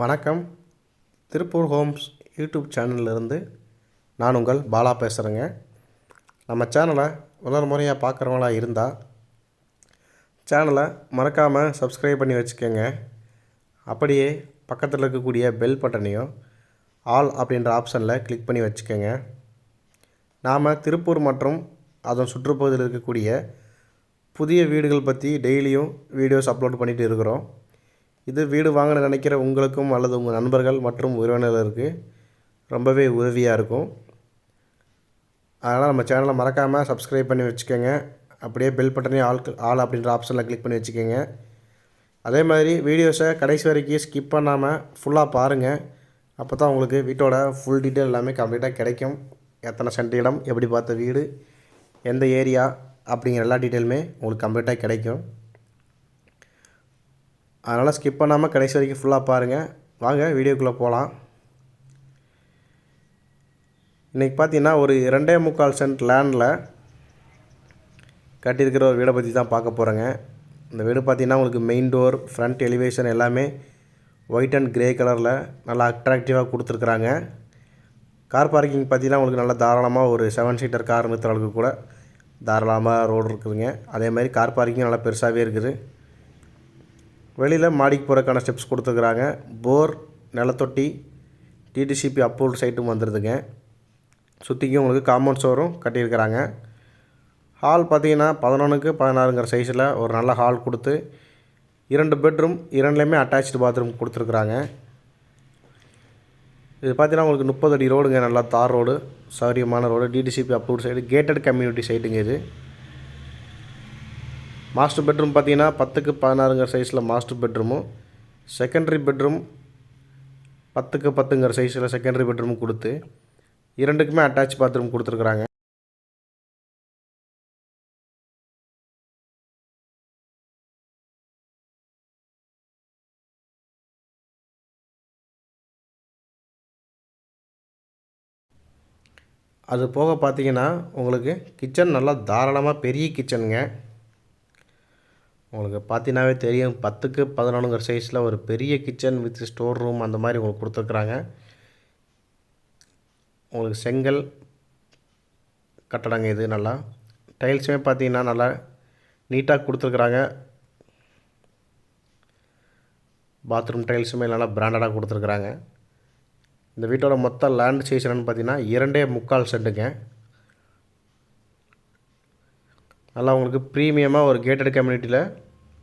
வணக்கம். Tiruppur Holmes YouTube சேனல்லேருந்து நான் உங்கள் பாலா பேசுகிறேங்க நம்ம சேனலை முதல் முறையாக பார்க்குறவங்களா இருந்தால் சேனலை மறக்காமல் சப்ஸ்கிரைப் பண்ணி வச்சுக்கோங்க. அப்படியே பக்கத்தில் இருக்கக்கூடிய பெல் பட்டனையும் ஆல் அப்படின்ற ஆப்ஷனில் கிளிக் பண்ணி வச்சுக்கோங்க. நாம் திருப்பூர் மற்றும் அதன் சுற்றுப்பகுதியில் இருக்கக்கூடிய புதிய வீடுகள் பற்றி டெய்லியும் வீடியோஸ் அப்லோட் பண்ணிகிட்டு இருக்கிறோம். இது வீடு வாங்க நினைக்கிற உங்களுக்கும் அல்லது உங்கள் நண்பர்கள் மற்றும் உறவினர்களுக்கு ரொம்பவே உதவியாக இருக்கும். அதனால் நம்ம சேனலை மறக்காமல் சப்ஸ்கிரைப் பண்ணி வச்சுக்கோங்க. அப்படியே பெல் பட்டனே ஆல் ஆல் அப்படின்ற ஆப்ஷனில் கிளிக் பண்ணி வச்சுக்கோங்க. அதே மாதிரி வீடியோஸை கடைசி வரைக்கும் ஸ்கிப் பண்ணாமல் ஃபுல்லாக பாருங்கள் அப்போ தான் உங்களுக்கு வீட்டோட ஃபுல் டீட்டெயில் எல்லாமே கம்ப்ளீட்டாக கிடைக்கும். எத்தனை சென்ட் இடம் எப்படி பார்த்த வீடு எந்த ஏரியா அப்படிங்கிற எல்லா டீட்டெயிலுமே உங்களுக்கு கம்ப்ளீட்டாக கிடைக்கும். அதனால் ஸ்கிப் பண்ணாமல் கடைசி வரைக்கும் ஃபுல்லாக பாருங்கள் வாங்க வீடியோக்குள்ளே போகலாம் இன்றைக்கி பார்த்தீங்கன்னா ஒரு ரெண்டே முக்கால் சென்ட் லேண்டில் கட்டியிருக்கிற ஒரு வீடை பற்றி தான் பார்க்க போகிறேங்க இந்த வீடு பார்த்தீங்கன்னா உங்களுக்கு மெயின் டோர் ஃப்ரண்ட் எலிவேஷன் எல்லாமே ஒயிட் அண்ட் க்ரே கலரில் நல்லா அட்ராக்டிவாக கொடுத்துருக்குறாங்க. கார் பார்க்கிங் பார்த்தீங்கன்னா உங்களுக்கு நல்லா தாராளமாக ஒரு செவன் சீட்டர் கார் நிறுத்துற அளவுக்கு கூட தாராளமாக ரோடு இருக்குதுங்க. அதே மாதிரி கார் பார்க்கிங் நல்லா பெருசாகவே இருக்குது. வெளியில் மாடிக்கு போகிறதுக்கான ஸ்டெப்ஸ் கொடுத்துருக்குறாங்க. போர் நிலத்தொட்டி டிடிசிபி அப்ரூவல் சைட்டும் வந்துடுதுங்க சுற்றிக்கும் உங்களுக்கு காம்பவுண்ட் ஷோரும் கட்டியிருக்கிறாங்க. ஹால் பார்த்தீங்கன்னா பதினொன்றுக்கு பதினாறுங்கிற சைஸில் ஒரு நல்ல ஹால் கொடுத்து இரண்டு பெட்ரூம் இரண்டுலேயுமே அட்டாச்சு பாத்ரூம் கொடுத்துருக்குறாங்க. இது பார்த்தீங்கன்னா உங்களுக்கு முப்பது அடி ரோடுங்க நல்லா தார் road சௌரியமான road DTCP approve site gated community சைட்டுங்க இது. மாஸ்டர் பெட்ரூம் பார்த்தீங்கன்னா பத்துக்கு பதினாறுங்கிற சைஸில் மாஸ்டர் பெட்ரூமும் செகண்டரி பெட்ரூம் பத்துக்கு பத்துங்கிற சைஸில் செகண்டரி பெட்ரூம் கொடுத்து இரண்டுக்குமே அட்டாச் பாத்ரூம் கொடுத்துருக்குறாங்க. அது போக பார்த்தீங்கன்னா உங்களுக்கு கிச்சன் நல்லா தாராளமாக பெரிய கிச்சனுங்க உங்களுக்கு பார்த்தீங்கன்னாவே தெரியும் பத்துக்கு பதினொன்றுங்கிற சைஸில் ஒரு பெரிய கிச்சன் வித் ஸ்டோர் ரூம் அந்த மாதிரி உங்களுக்கு கொடுத்துருக்குறாங்க. உங்களுக்கு செங்கல் கட்டடங்க இது நல்லா. டைல்ஸுமே பார்த்தீங்கன்னா நல்லா நீட்டாக கொடுத்துருக்குறாங்க. பாத்ரூம் டைல்ஸுமே நல்லா பிராண்டடாக கொடுத்துருக்குறாங்க. இந்த வீட்டோட மொத்த லேண்ட் சைஸ் என்னென்னு பார்த்தீங்கன்னா இரண்டே முக்கால் சென்ட்டுங்க நல்லா உங்களுக்கு ப்ரீமியமாக ஒரு கேட்டட் கம்யூனிட்டியில்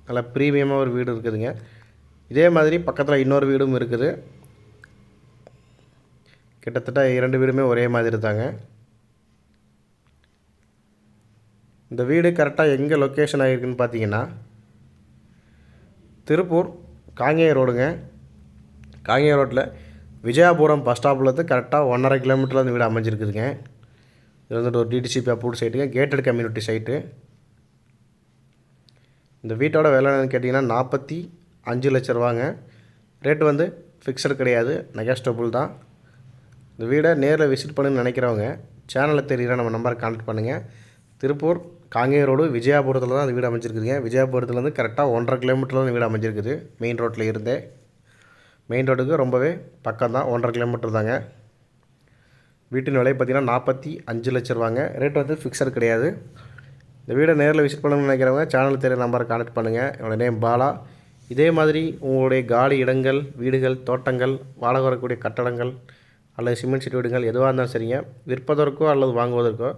நல்லா ப்ரீமியமாக ஒரு வீடு இருக்குதுங்க. இதே மாதிரி பக்கத்தில் இன்னொரு வீடும் இருக்குது. கிட்டத்தட்ட இரண்டு வீடுமே ஒரே மாதிரி தாங்க. இந்த வீடு கரெக்டாக எங்கே லொக்கேஷன் ஆகிருக்குன்னு பார்த்தீங்கன்னா திருப்பூர் காங்கேய ரோடுங்க. காங்கேய ரோட்டில் விஜயாபுரம் பஸ் ஸ்டாப்லேருந்து கரெக்டாக ஒன்றரை கிலோமீட்டரில் அந்த வீடு அமைஞ்சிருக்குதுங்க. இது வந்துட்டு ஒரு டிடிசிபி அப்ரூவ் சைட்டுங்க கேட்டட் கம்யூனிட்டி சைட்டு இந்த வீட்டோட விலை கேட்டிங்கன்னா நாற்பத்தி அஞ்சு லட்ச ரூபாங்க. ரேட்டு வந்து ஃபிக்ஸடு கிடையாது. நெகஸ்டபுள் தான். இந்த வீடை நேரில் விசிட் பண்ணுன்னு நினைக்கிறவங்க சேனலில் தெரிகிற நம்ம நம்பரை கான்டாக்ட் பண்ணுங்கள் திருப்பூர் காங்கேய ரோடு விஜயாபுரத்தில் தான் அந்த வீடு அமைஞ்சிருக்குதுங்க. விஜயாபுரத்துலேருந்து கரெக்டாக ஒன்றரை கிலோமீட்டரில் தான் வீடு அமைஞ்சிருக்குது. மெயின் ரோட்டில் இருந்தே. மெயின் ரோட்டுக்கு ரொம்பவே பக்கம் தான் ஒன்றரை கிலோமீட்டர் தாங்க. வீட்டின் விலை பார்த்திங்கன்னா நாற்பத்தி அஞ்சு லட்ச ரூபாங்க. ரேட் வந்து ஃபிக்ஸட் கிடையாது. இந்த வீடை நேரில் விசிட் பண்ணணும்னு நினைக்கிறவங்க சேனல் தெரிய நம்பரை கான்டெக்ட் பண்ணுங்கள் என்னோடய நேம் பாலா. இதே மாதிரி உங்களுடைய காலி இடங்கள் வீடுகள் தோட்டங்கள் வாழ வரக்கூடிய கட்டடங்கள் அல்லது சிமெண்ட் சீட் வீடுகள் எதுவாக இருந்தாலும் சரிங்க. விற்பதற்கோ அல்லது வாங்குவதற்கோ